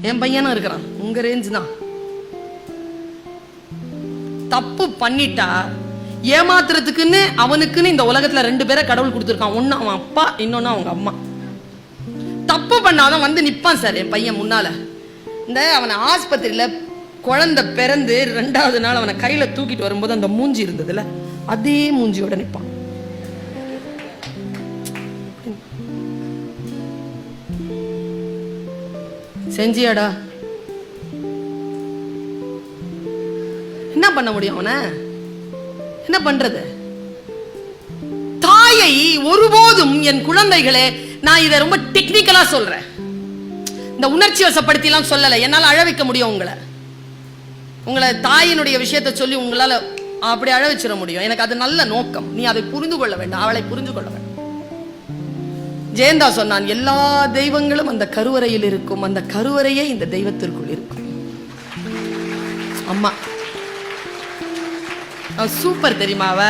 என் பையனும் இருக்கிறான். உங்க ரேஞ்சு தான். தப்பு பண்ணிட்டா ஏமாத்துறதுக்குன்னு அவனுக்குன்னு இந்த உலகத்துல ரெண்டு பேரை கடவுள் கொடுத்துருக்கான். ஒன்னு அவன் அப்பா இன்னொன்னு அவங்க அம்மா. தப்பு பண்ணாதான் வந்து நிப்பான் சார் என் பையன் முன்னால. இந்த அவனை ஆஸ்பத்திரியில குழந்தை பிறந்து ரெண்டாவது நாள் அவனை கையில தூக்கிட்டு வரும்போது அந்த மூஞ்சி இருந்ததுல அதே மூஞ்சியோட நிப்பான். செஞ்சியாடா. என்ன பண்ண முடியும் அவனை? என்ன பண்றது? தாயை ஒருபோதும் என் குழந்தைகளே நான் இதை ரொம்ப டெக்னிக்கலா சொல்றேன். இந்த உணர்ச்சி வசப்படுத்திலாம் சொல்லலை. என்னால் அழவிக்க முடியும் உங்களை. உங்களை தாயினுடைய விஷயத்த சொல்லி உங்களால் அப்படி அழ வச்சிட முடியும். எனக்கு அது நல்ல நோக்கம். நீ அதை புரிந்து கொள்ள வேண்டும். அவளை புரிந்து கொள்ள வேண்டும். ஜெயந்தா சொன்னான் எல்லா தெய்வங்களும் அந்த கருவறையில் இருக்கும். அந்த கருவறையே இந்த தெய்வத்திற்குள் இருக்கும். அம்மா சூப்பர் தெரியுமாவ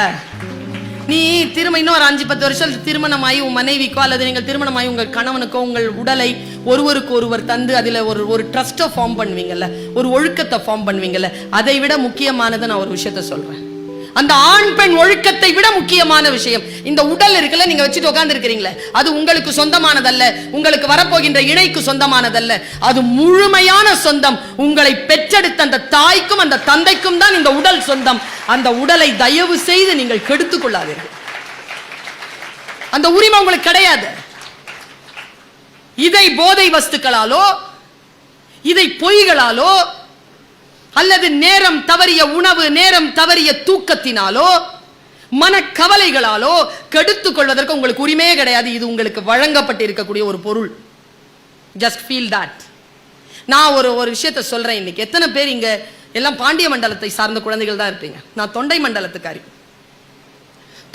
நீ திரும்ப இன்னும் ஒரு அஞ்சு பத்து வருஷம் திருமணமாகி உன் மனைவிக்கோ அல்லது நீங்கள் திருமணமாகி உங்கள் கணவனுக்கோ உங்கள் உடலை ஒருவருக்கு ஒருவர் தந்து அதில் ஒரு ஒரு ட்ரஸ்ட்டை ஃபார்ம் பண்ணுவீங்கல்ல ஒரு ஒழுக்கத்தை ஃபார்ம் பண்ணுவீங்கல்ல அதை விட முக்கியமானதை நான் ஒரு விஷயத்த சொல்கிறேன் அந்த ஆண் பெண் ஒழுக்கத்தை விட முக்கியமான விஷயம். இந்த உடல் இருக்குல்ல நீங்க வச்சுட்டு உட்கார்ந்து இருக்கிறீங்களே அது உங்களுக்கு சொந்தமானதல்ல உங்களுக்கு வரப்போகின்ற இணைக்கு சொந்தமானதல்ல. அது முழுமையான சொந்தம். உங்களை பெற்றெடுத்த அந்த தாய்க்கும் அந்த தந்தைக்கும் தான் இந்த உடல் சொந்தம். அந்த உடலை தயவு செய்து நீங்கள் கெடுத்துக் கொள்ளாதீர்கள். அந்த உரிமை உங்களுக்கு கிடையாது. இதை போதை வஸ்துக்களாலோ இதை பொய்களாலோ அல்லது நேரம் தவறிய உணவு நேரம் தவறிய தூக்கத்தினாலோ மனக்கவலைகளாலோ கெடுத்து கொள்வதற்கு உங்களுக்கு உரிமையே கிடையாது. இது உங்களுக்கு வழங்கப்பட்டு இருக்கக்கூடிய ஒரு பொருள். ஜஸ்ட் ஃபீல் தட் நான் ஒரு ஒரு விஷயத்த சொல்றேன் இன்னைக்கு. எத்தனை பேர் இங்க எல்லாம் பாண்டிய மண்டலத்தை சார்ந்த குழந்தைகள் தான் இருப்பீங்க. நான் தொண்டை மண்டலத்துக்காரி.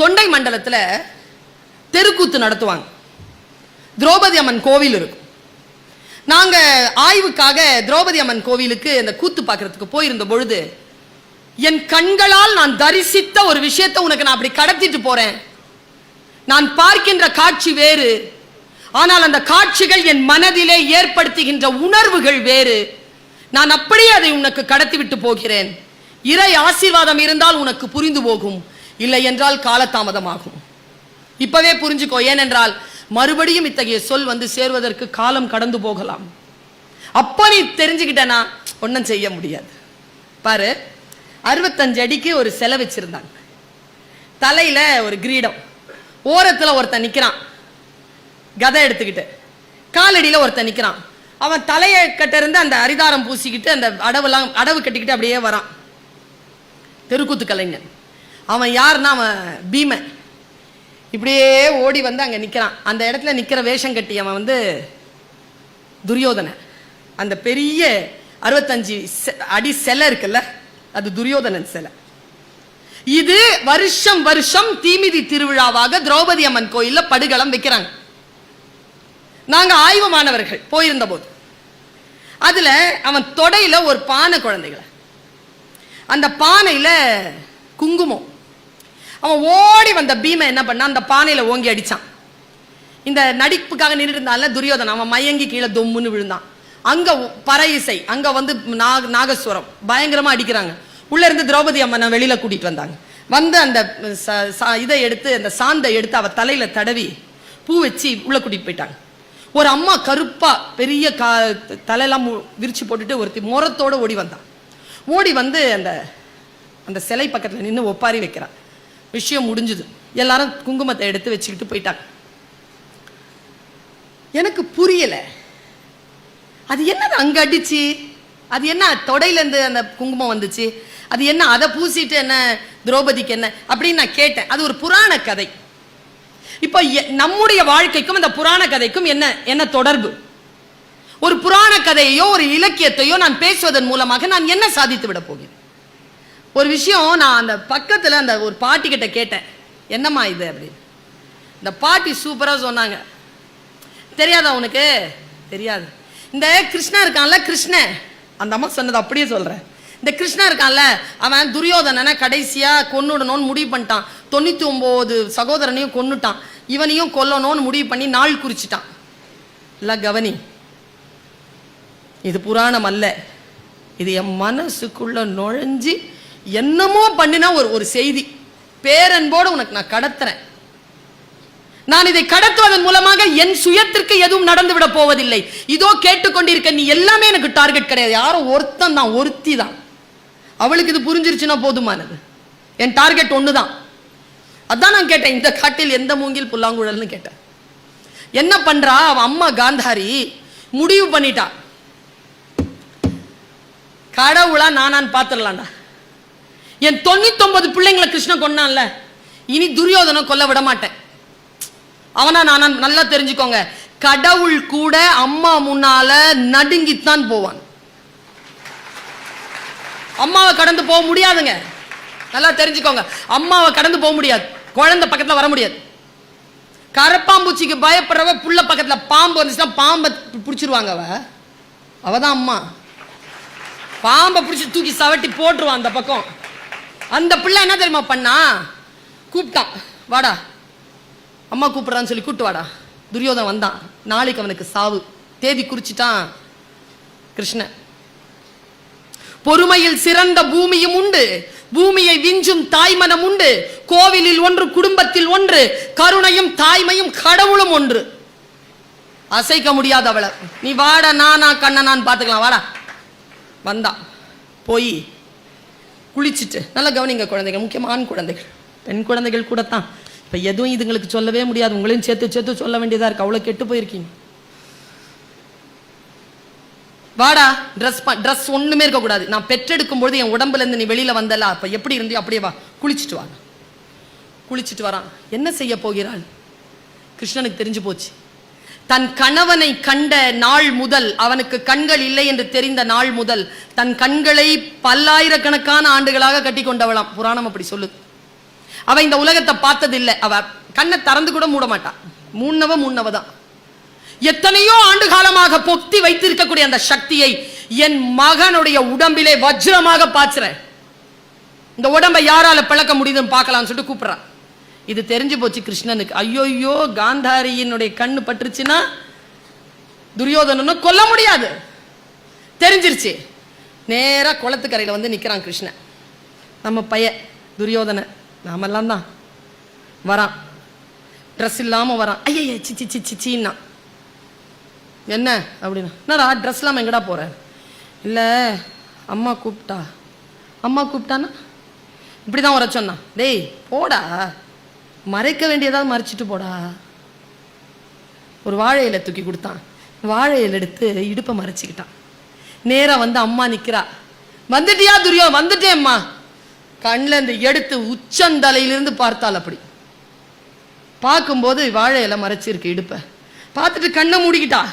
தொண்டை மண்டலத்தில் தெருக்கூத்து நடத்துவாங்க. திரௌபதி அம்மன் கோவில் இருக்கும். நாங்க ஆய்வுக்காக திரௌபதி அம்மன் கோவிலுக்கு அந்த கூத்து பார்க்கறதுக்கு போயிருந்த பொழுது என் கண்களால் நான் தரிசித்த ஒரு விஷயத்தை உனக்கு நான் அப்படி கடத்திட்டு போறேன். நான் பார்க்கின்ற காட்சி வேறு. ஆனால் அந்த காட்சிகள் என் மனதிலே ஏற்படுத்துகின்ற உணர்வுகள் வேறு. நான் அப்படியே அதை உனக்கு கடத்தி விட்டு போகிறேன். இறை ஆசீர்வாதம் இருந்தால் உனக்கு புரிந்து போகும். இல்லை என்றால் காலதாமதமாகும். இப்பவே புரிஞ்சுக்கோ. ஏனென்றால் மறுபடியும் இத்தகைய சொல் வந்து சேர்வதற்கு காலம் கடந்து போகலாம். அப்ப நீ தெரிஞ்சுக்கிட்டனா ஒன்றும் செய்ய முடியாது. பாரு அறுபத்தஞ்சு அடிக்கு ஒரு சிலை வச்சிருந்தாங்க. தலையில ஒரு கிரீடம். ஓரத்தில் ஒருத்தன் நிற்கிறான் கதை எடுத்துக்கிட்டு. காலடியில் ஒருத்தன் நிற்கிறான் அவன் தலையை கட்டிருந்து அந்த அரிதாரம் பூசிக்கிட்டு அந்த அடவுலாம் அடவு கட்டிக்கிட்டு அப்படியே வரான். தெருக்கூத்து கலைஞன். அவன் யாருன்னா அவன் பீமன். இப்படியே ஓடி வந்து அங்கே நிற்கிறான் அந்த இடத்துல நிற்கிற வேஷம் கட்டி அவன் வந்து துரியோதனன். அந்த பெரிய அறுபத்தஞ்சு செ- அடி சிலை இருக்குல்ல அது துரியோதனன் சிலை. இது வருஷம் வருஷம் தீமிதி திருவிழாவாக திரௌபதி அம்மன் கோயில்ல படுகளம் வைக்கிறாங்க. நாங்க ஆய்வு மாணவர்கள் போயிருந்த போது. அதுல அவன் தொடையில ஒரு பானை குழந்தைகளை. அந்த பானையில குங்குமம். அவன் ஓடி வந்த பீமை என்ன பண்ணான் அந்த பானையில ஓங்கி அடிச்சான். இந்த நடிப்புக்காக நின்று இருந்தால துரியோதன் அவன் மயங்கி கீழே தொம்முன்னு விழுந்தான். அங்க பற பறை இசை அங்க வந்து நாக நாகஸ்வரம் பயங்கரமா அடிக்கிறாங்க. உள்ள இருந்து திரௌபதி அம்மனை வெளியில கூட்டிட்டு வந்தாங்க. வந்து அந்த ச- இதை எடுத்து அந்த சாந்தை எடுத்து அவ தலையில தடவி பூ வச்சு உள்ள கூட்டிட்டு போயிட்டாங்க. ஒரு அம்மா கருப்பா பெரிய கா தலையெல்லாம் மு- விரிச்சு போட்டுட்டு ஒருத்தி முரத்தோட ஓடி வந்தான் ஓடி வந்து அந்த அந்த சிலை பக்கத்துல நின்று ஒப்பாரி வைக்கிறான் விஷயம் முடிஞ்சுது. எல்லாரும் குங்குமத்தை எடுத்து வச்சுக்கிட்டு போயிட்டாங்க. எனக்கு புரியலை. அது என்னது அங்கே அடிச்சு? அது என்ன தொடையிலேருந்து அந்த குங்குமம் வந்துச்சு? அது என்ன அதை பூசிட்டு என்ன திரௌபதிக்கு என்ன? அப்படின்னு நான் கேட்டேன். அது ஒரு புராண கதை. இப்போ நம்முடைய வாழ்க்கைக்கும் அந்த புராண கதைக்கும் என்ன என்ன தொடர்பு? ஒரு புராண கதையையோ ஒரு இலக்கியத்தையோ நான் பேசுவதன் மூலமாக நான் என்ன சாதித்து விட போகிறேன்? ஒரு விஷயம் நான் அந்த பக்கத்தில் அந்த ஒரு பாட்டி கிட்ட கேட்டேன். என்னம்மா இது? அப்படின்னு. இந்த பாட்டி சூப்பராக சொன்னாங்க. தெரியாதா உனக்கு? தெரியாது. இந்த கிருஷ்ணா இருக்கான்ல கிருஷ்ணன் அந்த அம்மா சொன்னது அப்படியே சொல்கிறேன் இந்த கிருஷ்ணா இருக்கான்ல அவன் துரியோதனனை கடைசியாக கொன்னுடணும்னு முடிவு பண்ணிட்டான். தொண்ணூற்றி ஒம்பது சகோதரனையும் கொன்னுட்டான். இவனையும் கொல்லணும்னு முடிவு பண்ணி நாள் குறிச்சிட்டான். இல்லை கவனி இது புராணம் அல்ல. இது என் மனசுக்குள்ள நுழைஞ்சு என்னமோ பண்ணினா ஒரு ஒரு செய்தி. பேரன்போடு உனக்கு நான் கடத்துறேன். நான் இதை கடத்துவதன் மூலமாக என் சுயத்திற்கு எதுவும் நடந்து விட போவதில்லை. இதோ கேட்டுக்கொண்டிருக்க நீ எல்லாமே எனக்கு டார்கெட் கிடையாது. யாரோ ஒருத்தன் தான் ஒருத்தி தான். அவளுக்கு இது புரிஞ்சிருச்சுன்னா போதுமானது. என் டார்கெட் ஒன்று தான் அதான் நான் கேட்டேன் இந்த காட்டில் எந்த மூங்கில் புல்லாங்குழல்னு கேட்டேன். என்ன பண்றா? அவன் அம்மா காந்தாரி முடிவு பண்ணிட்டா. கடவுளா நானான்னு பார்த்துடலாண்டா என் தொண்ணூத்தொன்பது பிள்ளைங்களை கிருஷ்ணன் கொன்னான்ல இனி துரியோதனை கொல்ல விட மாட்டேன். அவனா நான் நல்லா தெரிஞ்சுக்கோங்க. கடவுள் கூட அம்மா முன்னால நடுங்கித்தான் போவான். அம்மாவை கடந்து போக முடியாதுங்க. நல்லா தெரிஞ்சுக்கோங்க. அம்மாவை கடந்து போக முடியாது. குழந்தை பக்கத்துல வர முடியாது. கரப்பாம்பூச்சிக்கு பயப்படுறவ புள்ள பக்கத்துல பாம்பு வந்துச்சுன்னா பாம்பை பிடிச்சிருவாங்க அவ. அவதான் அம்மா. பாம்பை பிடிச்சி தூக்கி சவட்டி போட்டுருவான் அந்த பக்கம். அந்த பிள்ளை என்ன தெரியுமா பண்ணா? கூப்பிட்டான் வாடா அம்மா கூப்பிடுறான்னு சொல்லி கூப்பிட்டு வாடா. துரியோதன் வந்தான். நாளைக்கு அவனுக்கு சாவு. தேதி குறிச்சிட்டான் கிருஷ்ணன். பொறுமையில் சிறந்த பூமியும் உண்டு. பூமியை விஞ்சும் தாய்மனம் உண்டு. கோவிலில் ஒன்று குடும்பத்தில் ஒன்று. கருணையும் தாய்மையும் கடவுளும் ஒன்று. அசைக்க முடியாத அவளை. நீ வாடா நானா கண்ணனான்னு பார்த்துக்கலாம். வாடா. வந்தா போய் குளிச்சுட்டு. நல்லா கவனிங்க குழந்தைகள் முக்கியமாக ஆண் குழந்தைகள். பெண் குழந்தைகள் கூட தான் இப்போ எதுவும் இதுங்களுக்கு சொல்லவே முடியாது. உங்களையும் சேர்த்து சேர்த்து சொல்ல வேண்டியதா இருக்கு. அவ்வளோ கெட்டு போயிருக்கீங்க. வாடா ட்ரெஸ் ட்ரெஸ் ஒண்ணுமே இருக்கக்கூடாது. நான் பெற்றெடுக்கும்போது என் உடம்புல இருந்து நீ வெளியில வந்தல அப்ப எப்படி இருந்தியோ அப்படியே வா. குளிச்சுட்டு வா குளிச்சுட்டு வரான். என்ன செய்ய போகிறாள்? கிருஷ்ணனுக்கு தெரிஞ்சு போச்சு. தன் கணவனை கண்ட நாள் முதல் அவனுக்கு கண்கள் இல்லை என்று தெரிந்த நாள் முதல் தன் கண்களை பல்லாயிரக்கணக்கான ஆண்டுகளாக கட்டி கொண்டவளாம் புராணம் அப்படி சொல்லுது. அவ இந்த உலகத்தை பார்த்ததில்லை. அவ கண்ணை திறந்து கூட மூட மாட்டான் மூணவ மூணவ தான். எத்தனையோ ஆண்டு காலமாக பொத்தி வைத்திருக்கக்கூடிய அந்த சக்தியை என் மகனுடைய உடம்பிலே வஜ்ரமாக பாய்ச்சுறேன். இந்த உடம்பை யாரால பிளக்க முடியுதுன்னு பார்க்கலாம்னு சொல்லிட்டு கூப்பிடுறான். இது தெரிஞ்சு போச்சு கிருஷ்ணனுக்கு. ஐயோயோ காந்தாரியினுடைய கண்ணு பட்டுருச்சுன்னா துரியோதனன்னு கொல்ல முடியாது. தெரிஞ்சிருச்சு. நேராக குளத்துக்கரையில் வந்து நிற்கிறான் கிருஷ்ணன். நம்ம பைய துரியோதனை நாமெல்லாம் தான். வரான். ட்ரெஸ் இல்லாமல் வரான். ஐய சிச்சி சிச்சி சிச்சின்னா என்ன அப்படின்னா என்னடா ட்ரெஸ் இல்லாமல் எங்கடா போகிறேன் இல்லை அம்மா கூப்பிட்டா. அம்மா கூப்பிட்டானா இப்படி தான் வர சொன்னான். டேய் போடா. மறைக்க வேண்டியதாவது மறைச்சிட்டு போடா. ஒரு வாழை இலை தூக்கி கொடுத்தான். வாழை இலை எடுத்து இடுப்பை மறைச்சிக்கிட்டான். நேரா வந்து அம்மா நிக்கிறா. வந்துட்டியா துரியோ? வந்துட்டேன் அம்மா. கண்ணில் இந்த எடுத்து உச்சந்தலையிலிருந்து பார்த்தாள் அப்படி. பார்க்கும்போது வாழை இலை மறைச்சிருக்கு இடுப்பை. பார்த்துட்டு கண்ணை மூடிக்கிட்டா.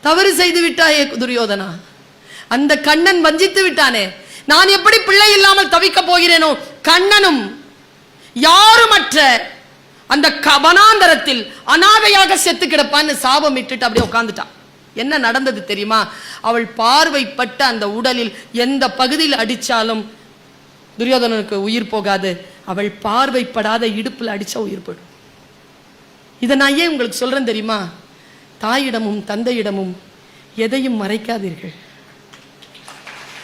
தவறு செய்து விட்டாயே துரியோதனா. அந்த கண்ணன் வஞ்சித்து விட்டானே. நான் எப்படி பிள்ளை இல்லாமல் தவிக்க போகிறேனோ? கண்ணனும் யாருமற்ற அந்த கவனாந்தரத்தில் வனாந்தரத்தில் அனாதையாக செத்து கிடப்பான்னு சாபம் இட்டுட்டு அப்படியே உட்காந்துட்டான் என்ன நடந்தது தெரியுமா? அவள் பார்வைப்பட்ட அந்த உடலில் எந்த பகுதியில் அடிச்சாலும் துரியோதனனுக்கு உயிர் போகாது. அவள் பார்வைப்படாத இடுப்புல அடிச்சா உயிர் போயிடும். இதை நான் ஏன் உங்களுக்கு சொல்றேன் தெரியுமா? தாயிடமும் தந்தையிடமும் எதையும் மறைக்காதீர்கள்.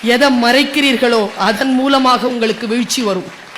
எதை மறைக்கிறீர்களோ அதன் மூலமாக உங்களுக்கு வீழ்ச்சி வரும்.